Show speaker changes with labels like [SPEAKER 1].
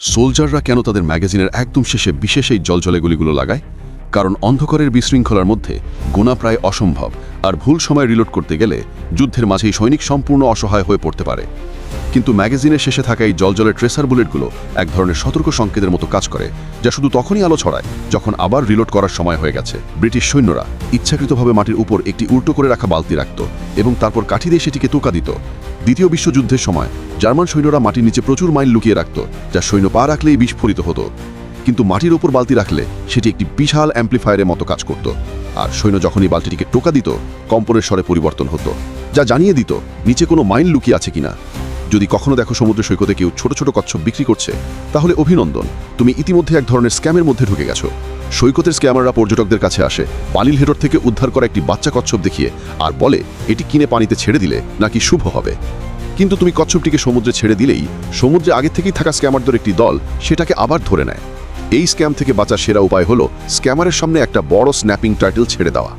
[SPEAKER 1] সোলজাররা কেন তাদের ম্যাগাজিনের একদম শেষে বিশেষ এই জলজলে গুলিগুলো লাগায়? কারণ অন্ধকারের বিশৃঙ্খলার মধ্যে গোনা প্রায় অসম্ভব, আর ভুল সময় রিলোড করতে গেলে যুদ্ধের মাঝেই সৈনিক সম্পূর্ণ অসহায় হয়ে পড়তে পারে। কিন্তু ম্যাগাজিনের শেষে থাকা এই জলজলের ট্রেসার বুলেটগুলো এক ধরনের সতর্ক সংকেতের মতো কাজ করে, যা শুধু তখনই আলো ছড়ায় যখন আবার রিলোড করার সময় হয়ে গেছে। ব্রিটিশ সৈন্যরা ইচ্ছাকৃতভাবে মাটির উপর একটি উল্টো করে রাখা বালতি রাখত এবং তারপর কাঠি দিয়ে সেটিকে টোকা দিত। দ্বিতীয় বিশ্বযুদ্ধের সময় জার্মান সৈন্যরা মাটির নিচে প্রচুর মাইল লুকিয়ে রাখত, যা সৈন্য পা রাখলেই বিস্ফোরিত হতো। কিন্তু মাটির ওপর বালতি রাখলে সেটি একটি বিশাল অ্যাম্প্লিফায়ারের মতো কাজ করত। আর সৈন্য যখনই বালতিটিকে টোকা দিত, কম্পনের স্বরে পরিবর্তন হতো, যা জানিয়ে দিত, নিচে কোনো মাইল লুকিয়ে আছে কিনা। যদি কখনো দেখো সমুদ্র সৈকতে কেউ ছোট ছোট কচ্ছপ বিক্রি করছে, তাহলে অভিনন্দন। তুমি ইতিমধ্যে এক ধরনের স্ক্যামের মধ্যে ঢুকে গেছো। সৈকতের স্ক্যামাররা পর্যটকদের কাছে আসে পানিল হেরর থেকে উদ্ধার করা একটি বাচ্চা কচ্ছপ দেখিয়ে, আর বলে, এটি কিনে পানিতে ছেড়ে দিলে নাকি শুভ হবে? কিন্তু তুমি কচ্ছপটিকে সমুদ্রে ছেড়ে দিলেই, সমুদ্রে আগে থেকেই থাকা স্ক্যামারদের একটি দল সেটাকে আবার ধরে নেয়। এই স্ক্যাম থেকে বাঁচার সেরা উপায় হলো, স্ক্যামারের সামনে একটা বড় স্ন্যাপিং টাইটেল ছেড়ে দেওয়া।